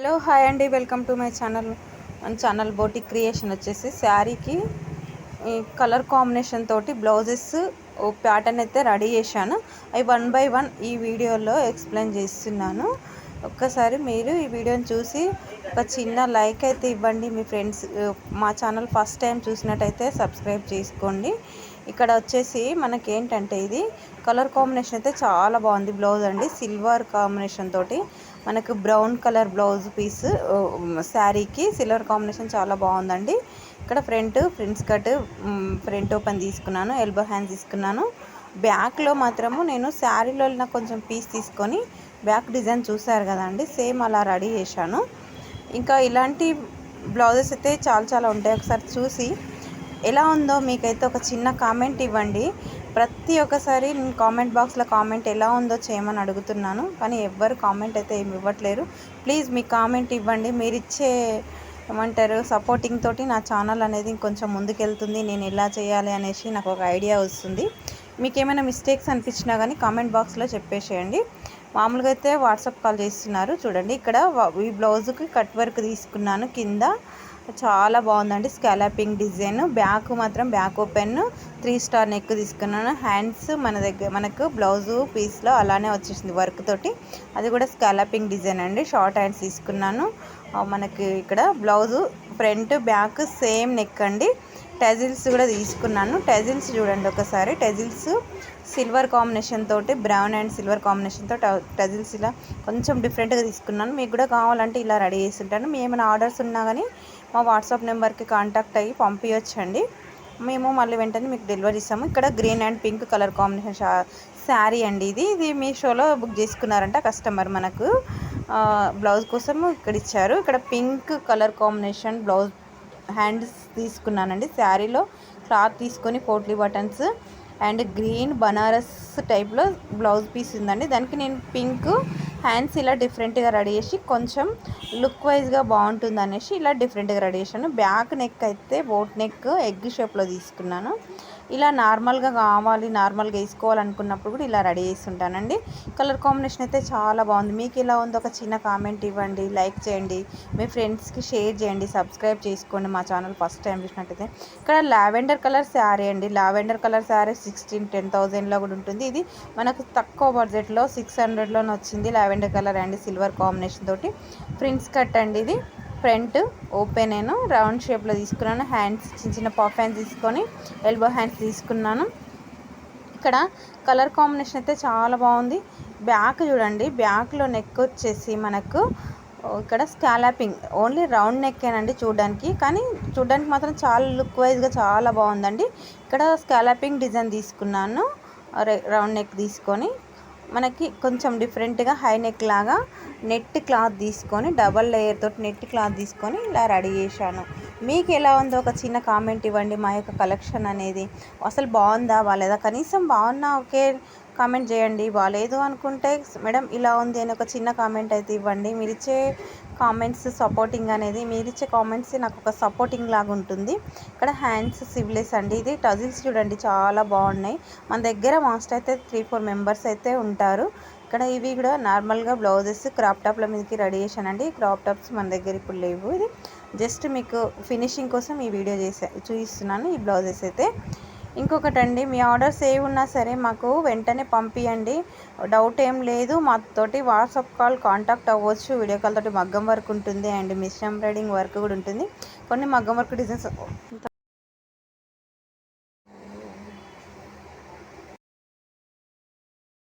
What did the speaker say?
Hello hi అండి. Welcome to my channel. మన channel boutique creation వచ్చేసి శారీకి కలర్ కాంబినేషన్ తోటి బ్లౌజెస్ ప్యాటర్న్ అయితే రెడీ చేశాను. అవి వన్ బై వన్ ఈ వీడియోలో ఎక్స్ప్లెయిన్ చేస్తున్నాను. ఒక్కసారి మీరు ఈ వీడియోని చూసి ఒక చిన్న లైక్ అయితే ఇవ్వండి. మీ ఫ్రెండ్స్ మా ఛానల్ ఫస్ట్ టైం చూసినట్టయితే సబ్స్క్రైబ్ చేసుకోండి. ఇక్కడ వచ్చేసి మనకి ఏంటంటే ఇది కలర్ కాంబినేషన్ అయితే చాలా బాగుంది బ్లౌజ్ అండి. సిల్వర్ కాంబినేషన్ తోటి మనకు బ్రౌన్ కలర్ బ్లౌజ్ పీస్ శారీకి సిల్వర్ కాంబినేషన్ చాలా బాగుందండి. ఇక్కడ front front cut front open తీసుకున్నాను ఎల్బో హ్యాండ్ తీసుకున్నాను. బ్యాక్లో మాత్రము నేను శారీలో నాకు కొంచెం పీస్ తీసుకొని బ్యాక్ డిజైన్ చూసారు కదండి సేమ్ అలా రెడీ చేశాను. ఇంకా ఇలాంటి బ్లౌజెస్ అయితే చాలా చాలా ఉంటాయి. ఒకసారి చూసి ఎలా ఉందో మీకైతే ఒక చిన్న కామెంట్ ఇవ్వండి. ప్రతి ఒక్కసారి నేను కామెంట్ బాక్స్లో కామెంట్ ఎలా ఉందో చేయమని అడుగుతున్నాను. కానీ ఎవ్వరు కామెంట్ అయితే ఏమి ఇవ్వట్లేరు. ప్లీజ్ మీ కామెంట్ ఇవ్వండి. మీరు ఇచ్చే ఏమంటారు సపోర్టింగ్ తోటి నా ఛానల్ అనేది ఇంకొంచెం ముందుకెళ్తుంది. నేను ఎలా చేయాలి అనేసి నాకు ఒక ఐడియా వస్తుంది. మీకు ఏమైనా మిస్టేక్స్ అనిపించినా కానీ కామెంట్ బాక్స్లో చెప్పేసేయండి. మామూలుగా అయితే వాట్సాప్ కాల్ చేస్తున్నారు. చూడండి ఇక్కడ ఈ బ్లౌజ్కి కట్ వర్క్ తీసుకున్నాను. కింద చాలా బాగుందండి స్కాలపింగ్ డిజైన్. బ్యాక్ మాత్రం back open. Three star neck తీసుకున్నాను. హ్యాండ్స్ మన దగ్గర మనకు బ్లౌజు పీస్లో అలానే వచ్చేసింది వర్క్ తోటి. అది కూడా స్కాలపింగ్ డిజైన్ అండి. షార్ట్ హ్యాండ్స్ తీసుకున్నాను. మనకి ఇక్కడ blouse front back same neck అండి. టెజిల్స్ కూడా తీసుకున్నాను. టెజిల్స్ చూడండి ఒకసారి. టెజిల్స్ సిల్వర్ కాంబినేషన్ తోటి బ్రౌన్ అండ్ సిల్వర్ కాంబినేషన్ తోటి టజిల్స్ ఇలా కొంచెం డిఫరెంట్గా తీసుకున్నాను. మీకు కూడా కావాలంటే ఇలా రెడీ చేసి ఉంటాను. మీ ఏమైనా ఆర్డర్స్ ఉన్నా కానీ మా వాట్సాప్ నెంబర్కి కాంటాక్ట్ అయ్యి పంపించండి మేము మళ్ళీ వెంటనే మీకు డెలివరీ ఇస్తాము. ఇక్కడ green and pink colour combination sari అండి ఇది. ఇది మీ షోలో బుక్ చేసుకున్నారంట కస్టమర్ మనకు. బ్లౌజ్ కోసం ఇక్కడ ఇచ్చారు. ఇక్కడ pink colour combination blouse hands తీసుకున్నానండి శారీలో. క్లాత్ తీసుకొని potli buttons and green Banaras టైప్లో బ్లౌజ్ పీస్ ఉందండి. దానికి నేను పింక్ హ్యాండ్స్ ఇలా డిఫరెంట్గా రెడీ చేసి కొంచెం లుక్ వైజ్గా బాగుంటుంది అనేసి ఇలా డిఫరెంట్గా రెడీ చేశాను. బ్యాక్ నెక్ అయితే బోట్ నెక్ ఎగ్ షేప్లో తీసుకున్నాను. ఇలా నార్మల్గా కావాలి నార్మల్గా వేసుకోవాలనుకున్నప్పుడు కూడా ఇలా రెడీ చేస్తుంటానండి కలర్ కాంబినేషన్ అయితే చాలా బాగుంది. మీకు ఎలా ఉందో ఒక చిన్న కామెంట్ ఇవ్వండి లైక్ చేయండి మీ ఫ్రెండ్స్కి షేర్ చేయండి సబ్స్క్రైబ్ చేసుకోండి. మా ఛానల్ ఫస్ట్ టైం చూసినట్టయితే ఇక్కడ లావెండర్ కలర్ శారీ అండి. Lavender colour sari sixteen ten థౌజండ్లో కూడా ఉంటుంది. ఇది మనకు తక్కువ బడ్జెట్లో సిక్స్ హండ్రెడ్లోనే వచ్చింది. లావెండర్ కలర్ అండి సిల్వర్ కాంబినేషన్ తోటి ప్రింట్స్ కట్ అండి ఇది. ఫ్రంట్ ఓపెన్ నేను. రౌండ్ షేప్లో తీసుకున్నాను. హ్యాండ్స్ చిన్న చిన్న పఫ్ హ్యాండ్స్ తీసుకొని ఎల్బో హ్యాండ్స్ తీసుకున్నాను. ఇక్కడ కలర్ కాంబినేషన్ అయితే చాలా బాగుంది. బ్యాక్ చూడండి. బ్యాక్లో నెక్ వచ్చేసి మనకు ఇక్కడ స్కాలాపింగ్. ఓన్లీ రౌండ్ నెక్కేనండి చూడడానికి. కానీ చూడడానికి మాత్రం చాలా లుక్ వైజ్గా చాలా బాగుందండి. ఇక్కడ స్కాలాపింగ్ డిజైన్ తీసుకున్నాను. రౌండ్ నెక్ తీసుకొని. మనకి కొంచెం డిఫరెంట్గా హై నెక్ లాగా నెట్ క్లాత్ తీసుకొని డబల్ లేయర్ తోటి నెట్ క్లాత్ తీసుకొని ఇలా రెడీ చేశాను. మీకు ఎలా ఉందో ఒక చిన్న కామెంట్ ఇవ్వండి. మా యొక్క కలెక్షన్ అనేది అసలు బాగుందా? బాగాలేదా కనీసం బాగున్నా ఓకే. కామెంట్ చేయండి. బాగాలేదు అనుకుంటే మేడం ఇలా ఉంది అని ఒక చిన్న కామెంట్ అయితే ఇవ్వండి. మీరు ఇచ్చే కామెంట్స్ సపోర్టింగ్ అనేది మీరు ఇచ్చే కామెంట్స్ నాకు ఒక సపోర్టింగ్ లాగా ఉంటుంది. ఇక్కడ హ్యాండ్స్ సివ్లెస్ అండి ఇది. టజిల్స్ చూడండి చాలా బాగున్నాయి. మన దగ్గర మాస్ట్ అయితే త్రీ ఫోర్ మెంబర్స్ అయితే ఉంటారు. ఇక్కడ ఇవి కూడా నార్మల్గా బ్లౌజెస్ క్రాప్ టాప్ల మీదకి రెడీ చేశానండి క్రాప్ టాప్స్ మన దగ్గర ఇప్పుడు లేవు. ఇది జస్ట్ మీకు ఫినిషింగ్ కోసం ఈ వీడియో చేసే చూపిస్తున్నాను ఈ బ్లౌజెస్ అయితే. ఇంకొకటి అండి మీ ఆర్డర్స్ ఏ ఉన్నా సరే మాకు వెంటనే పంపించండి డౌట్ ఏం లేదు మాతోటి వాట్సాప్ కాల్ కాంటాక్ట్ అవ్వచ్చు. వీడియో కాల్ తోటి మగ్గం వర్క్ ఉంటుంది అండ్ మిషన్ ఎంబ్రాయిడింగ్ వర్క్ కూడా ఉంటుంది. కొన్ని మగ్గం వర్క్ డిజైన్స్